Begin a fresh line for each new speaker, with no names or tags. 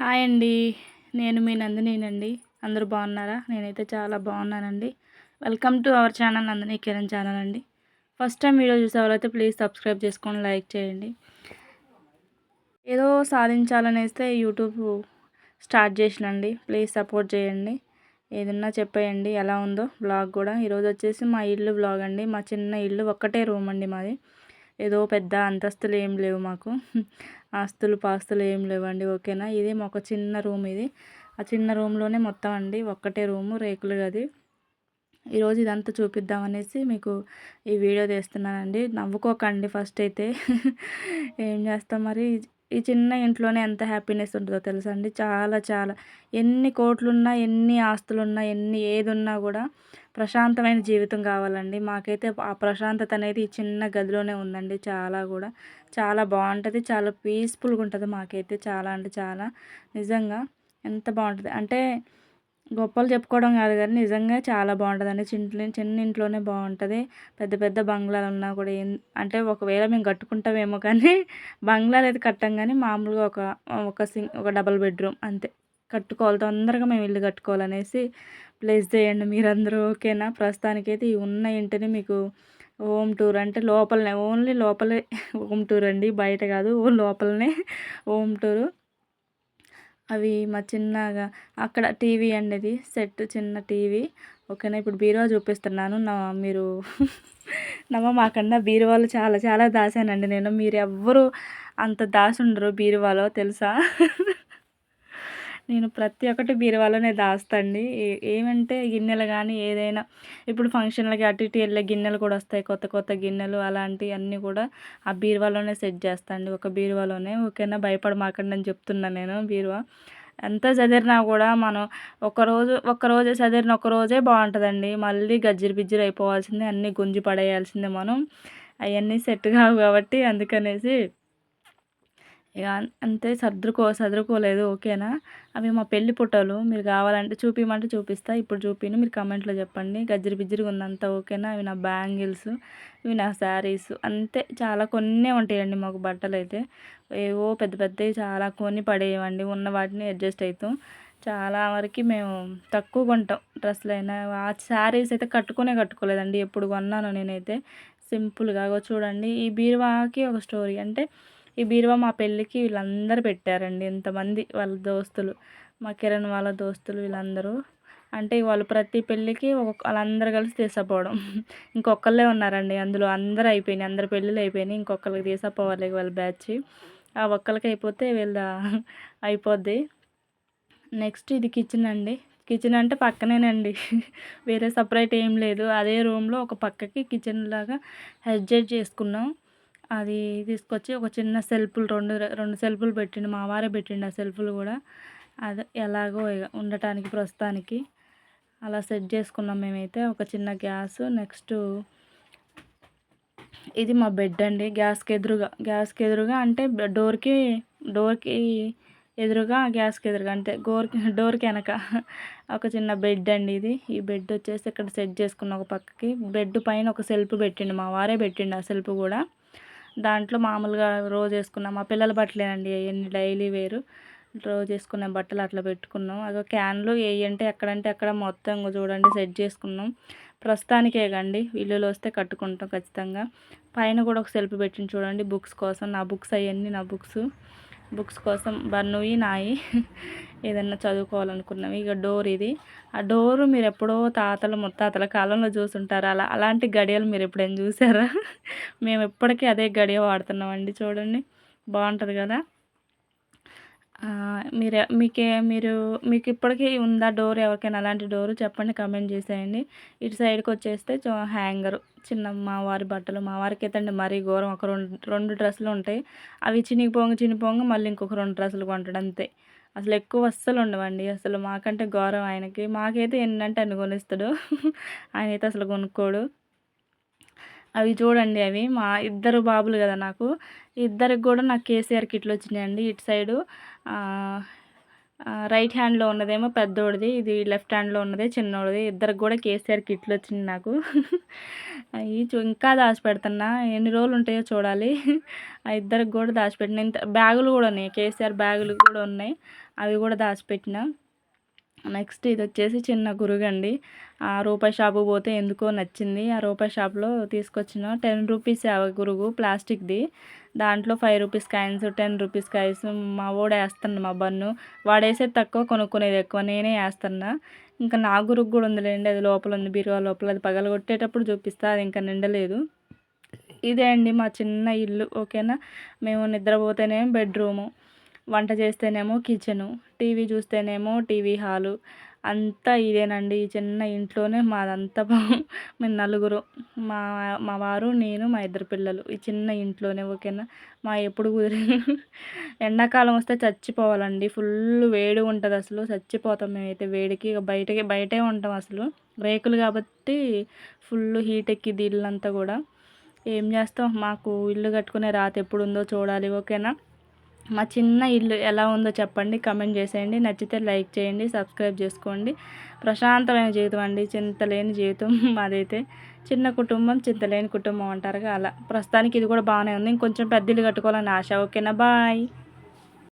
Hi అండి. నేను మీ నందినినండి. అందరూ బాగున్నారా? నేనైతే చాలా బాగున్నానండి. Welcome to our channel Nandini Kiran channel అండి. ఫస్ట్ టైం వీడియో చూసే వాళ్ళైతే ప్లీజ్ సబ్స్క్రైబ్ చేసుకొని లైక్ చేయండి. ఏదో సాధించాలనేస్తే యూట్యూబ్ స్టార్ట్ చేసినండి. ప్లీజ్ సపోర్ట్ చేయండి. ఏదన్నా చెప్పేయండి. ఎలా ఉందో బ్లాగ్ కూడా. ఈరోజు వచ్చేసి మా ఇల్లు బ్లాగ్ అండి. మా చిన్న ఇల్లు ఒక్కటే రూమ్ అండి మాది. ఏదో పెద్ద అంతస్తులు ఏం లేవు మాకు. ఆస్తులు పాస్తులు ఏం లేవండి ఓకేనా? ఇది ఒక చిన్న రూమ్ ఇది. ఆ చిన్న రూమ్లోనే మొత్తం అండి ఒక్కటే రూము రేకులు గది. ఈరోజు ఇదంతా చూపిద్దామనేసి మీకు ఈ వీడియో తీస్తున్నానండి. నవ్వుకోకండి ఫస్ట్ అయితే. ఏం చేస్తాం మరి? ఈ చిన్న ఇంట్లోనే ఎంత హ్యాపీనెస్ ఉంటుందో తెలుసా అండి? చాలా చాలా. ఎన్ని కోట్లున్నా ఎన్ని ఆస్తులున్నా ఎన్ని ఏది ఉన్నా కూడా ప్రశాంతమైన జీవితం కావాలండి. మాకైతే ఆ ప్రశాంతత అనేది ఈ చిన్న గదిలోనే ఉందండి చాలా కూడా. చాలా బాగుంటుంది చాలా పీస్ఫుల్గా ఉంటుంది మాకైతే చాలా అంటే చాలా. నిజంగా ఎంత బాగుంటుంది. అంటే గొప్పలు చెప్పుకోవడం కాదు కానీ నిజంగా చాలా బాగుంటుందండి. చిన్న చిన్న ఇంట్లోనే బాగుంటుంది. పెద్ద పెద్ద బంగ్లాలు ఉన్నా కూడా ఏం అంటే ఒకవేళ మేము కట్టుకుంటామేమో కానీ బంగ్లాలు అయితే కట్టాం కానీ మామూలుగా ఒక ఒక సింగ్ ఒక డబల్ బెడ్రూమ్ అంతే. కట్టుకోవాలి తొందరగా మేము ఇల్లు కట్టుకోవాలనేసి ప్లేస్ చేయండి మీరందరూ ఓకేనా? ప్రస్తుతానికైతే ఈ ఉన్న ఇంటిని మీకు హోమ్ టూర్ అంటే లోపలనే ఓన్లీ లోపలే హోమ్ టూర్ అండి బయట కాదు లోపలనే హోమ్ టూరు. అవి మా చిన్నగా అక్కడ టీవీ అండి అది సెట్ చిన్న టీవీ. ఓకేనా? ఇప్పుడు బీరువా చూపిస్తున్నాను. నా మీరు నమ్మ మాకన్నా బీరువాలు చాలా చాలా దాసానండి. నేను మీరు ఎవ్వరు అంత దాసుండరు బీరువాలో తెలుసా? నేను ప్రతి ఒక్కటి బీరువాలోనే దాస్తండి. ఏమంటే గిన్నెలు కానీ ఏదైనా ఇప్పుడు ఫంక్షన్లకి అటు ఇటు వెళ్ళే గిన్నెలు కూడా వస్తాయి. కొత్త కొత్త గిన్నెలు అలాంటివి అన్నీ కూడా ఆ బీరువాలోనే సెట్ చేస్తాండి. ఒక బీరువాలోనే. ఓకేనా భయపడమాకండి అని చెప్తున్నా నేను బీరువా. ఎంత చదివినా కూడా మనం ఒకరోజు ఒక్కరోజు చదివిన ఒకరోజే బాగుంటుందండి. మళ్ళీ గజ్జిరి బిజ్జిరి అయిపోవాల్సిందే అన్నీ గుంజి పడేయాల్సిందే మనం. అవన్నీ సెట్ కావు కాబట్టి అందుకనేసి ఇక అంతే సర్దుకో సదురుకోలేదు ఓకేనా? అవి మా పెళ్ళి పుట్టలు మీరు కావాలంటే చూపించమంటే చూపిస్తా. ఇప్పుడు చూపిను మీరు కమెంట్లో చెప్పండి. గజ్జరి బిజ్జరిగా ఉందంతా ఓకేనా? అవి నా బ్యాంగిల్స్ ఇవి నా శారీస్ అంతే. చాలా కొన్ని ఉంటాయండి మాకు బట్టలు అయితే. ఏవో పెద్ద పెద్దవి చాలా కొన్ని పడేయమండి ఉన్న వాటిని అడ్జస్ట్ అవుతాం చాలా వరకు మేము తక్కువ కొంటాం డ్రెస్సులు అయినా ఆ శారీస్ అయితే కట్టుకునే కట్టుకోలేదండి. ఎప్పుడు కొన్నాను నేనైతే. సింపుల్గా. చూడండి ఈ బీరువాకి ఒక స్టోరీ. అంటే ఈ బీరువా మా పెళ్ళికి వీళ్ళందరూ పెట్టారండి ఎంతమంది వాళ్ళ దోస్తులు. మా కిరణ్ వాళ్ళ దోస్తులు వీళ్ళందరూ. అంటే వాళ్ళు ప్రతి పెళ్ళికి ఒక వాళ్ళందరూ కలిసి తీసుకుపోవడం ఇంకొకళ్ళే ఉన్నారండి అందులో అందరూ అయిపోయినాయి అందరు పెళ్ళిళ్ళు అయిపోయినాయి ఇంకొకరికి తీసుకుపోవాలి వాళ్ళ బ్యాచ్. ఆ ఒక్కరికి అయిపోతే వీళ్ళ అయిపోద్ది. నెక్స్ట్ ఇది కిచెన్ అండి. కిచెన్ అంటే పక్కనేనండి. వేరే సపరేట్ ఏం లేదు. అదే రూమ్లో ఒక పక్కకి కిచెన్ లాగా అడ్జస్ట్ చేసుకున్నాం. అది తీసుకొచ్చి ఒక చిన్న సెల్ఫ్లు రెండు రెండు సెల్ఫ్లు పెట్టిండు మా వారే పెట్టిండు ఆ సెల్ఫ్లు కూడా. అది ఎలాగో ఉండటానికి ప్రస్తుతానికి అలా సెట్ చేసుకున్నాం మేమైతే. ఒక చిన్న గ్యాస్ నెక్స్ట్ ఇది మా బెడ్ అండి. గ్యాస్కి ఎదురుగా గ్యాస్కి ఎదురుగా అంటే డోర్కి డోర్కి ఎదురుగా గ్యాస్కి ఎదురుగా అంటే గోర్ డోర్కి వెనక ఒక చిన్న బెడ్ అండి ఇది. ఈ బెడ్ వచ్చేసి ఇక్కడ సెట్ చేసుకున్న ఒక పక్కకి. బెడ్ పైన ఒక సెల్ఫ్ పెట్టిండు మా వారే పెట్టిండు ఆ సెల్ఫ్ కూడా. దాంట్లో మామూలుగా రోజు వేసుకున్నాం. మా పిల్లల బట్టలేనండి అవన్నీ డైలీ వేరు. రోజు వేసుకున్న బట్టలు అట్లా పెట్టుకున్నాం. అదో క్యాన్లు అంటే ఎక్కడంటే అక్కడ మొత్తం చూడండి సెట్ చేసుకున్నాం. ప్రస్తుతానికే కండి ఇల్లులు వస్తే కట్టుకుంటాం ఖచ్చితంగా. పైన కూడా ఒక సెల్ఫ్ పెట్టింది చూడండి బుక్స్ కోసం. నా బుక్స్ అవన్నీ నా బుక్స్. బుక్స్ కోసం బన్నువి నాయి ఏదన్నా చదువుకోవాలనుకున్నవి ఇక డోర్ ఇది. ఆ డోరు మీరు ఎప్పుడో తాతలు ముత్తాతల కాలంలో చూసుంటారు? అలా అలాంటి గడియలు మీరు ఎప్పుడైనా చూసారా? మేము ఎప్పటికీ అదే గడియ వాడుతున్నామండి చూడండి. బాగుంటుంది కదా? మీరు మీకే మీరు మీకు ఇప్పటికీ ఉందా డోర్? ఎవరికైనా అలాంటి డోరు చెప్పండి కమెంట్ చేసేయండి. ఇటు సైడ్కి వచ్చేస్తే హ్యాంగర్ చిన్న మా వారి బట్టలు. మా వారికి అయితే అండి మరీ ఘోరం. ఒక రెండు రెండు డ్రెస్సులు ఉంటాయి. అవి చినిగిపోంగ చినిపోంగ మళ్ళీ ఇంకొక రెండు డ్రెస్సులు కొంటాడు అంతే. అసలు ఎక్కువ అస్సలు ఉండవండి. అసలు మాకంటే ఘోరం ఆయనకి. మాకైతే ఎన్నంటే అన్ని కొనిస్తాడు. ఆయన అయితే అసలు కొనుక్కోడు. అవి చూడండి అవి. మా ఇద్దరు బాబులు కదా నాకు. ఇద్దరికి కూడా నాకు కేసీఆర్ కిట్లు వచ్చినాయండి. ఇటు సైడు రైట్ హ్యాండ్లో ఉన్నదేమో పెద్దోడిది ఇది లెఫ్ట్ హ్యాండ్లో ఉన్నదే చిన్నోడిది. ఇద్దరికి కూడా కేసీఆర్ కిట్లు వచ్చింది నాకు. అవి ఇంకా దాచిపెడుతున్నా. ఎన్ని రోజులు ఉంటాయో చూడాలి. ఆ ఇద్దరికి కూడా దాచిపెట్టిన. ఇంత బ్యాగులు కూడా ఉన్నాయి. కేసీఆర్ బ్యాగులు కూడా ఉన్నాయి. అవి కూడా దాచిపెట్టిన. నెక్స్ట్ ఇది వచ్చేసి చిన్న గురుగండి. ఆ రూపాయి షాపు పోతే ఎందుకో నచ్చింది. ఆ రూపాయి షాప్లో తీసుకొచ్చిన టెన్ రూపీస్ ఆ గురుగు ప్లాస్టిక్ది. దాంట్లో five rupees coins ten rupees coins మా వాడు వేస్తాను మా బన్ను. వాడేసే తక్కువ కొనుక్కునేది ఎక్కువ. నేనే వేస్తున్నా. ఇంకా నా గురుగు కూడా ఉందిలేండి. అది లోపల ఉంది బీరువా లోపల. అది పగలగొట్టేటప్పుడు చూపిస్తా. అది ఇంకా నిండలేదు. ఇదే అండి మా చిన్న ఇల్లు. ఓకేనా? మేము నిద్రపోతేనే బెడ్రూము. వంట చేస్తేనేమో కిచెను టీవీ చూస్తేనేమో టీవీ హాలు. అంతా ఇదేనండి. ఈ చిన్న ఇంట్లోనే మాదంతా మేము నలుగురు. మా మా వారు నేను మా ఇద్దరు పిల్లలు. ఈ చిన్న ఇంట్లోనే ఓకేనా? మా ఎప్పుడు కుదిరి ఎండాకాలం వస్తే చచ్చిపోవాలండి. ఫుల్ వేడి ఉంటుంది అసలు. చచ్చిపోతాం మేమైతే వేడికి. బయటకి బయటే ఉంటాం అసలు. రేకులు కాబట్టి ఫుల్ హీట్ ఎక్కింది ఇల్లంతా కూడా. ఏం చేస్తాం? మాకు ఇల్లు కట్టుకునే రాత ఎప్పుడు ఉందో చూడాలి ఓకేనా? మా చిన్న ఇల్లు ఎలా ఉందో చెప్పండి కమెంట్ చేసేయండి. నచ్చితే లైక్ చేయండి సబ్స్క్రైబ్ చేసుకోండి. ప్రశాంతమైన జీవితం అండి. చింతలేని జీవితం మాదైతే. చిన్న కుటుంబం చింతలేని కుటుంబం అంటారుగా అలా. ప్రస్తుతానికి ఇది కూడా బాగానే ఉంది. ఇంకొంచెం పెద్ద ఇల్లు కట్టుకోవాలని ఆశ. ఓకేనా బాయ్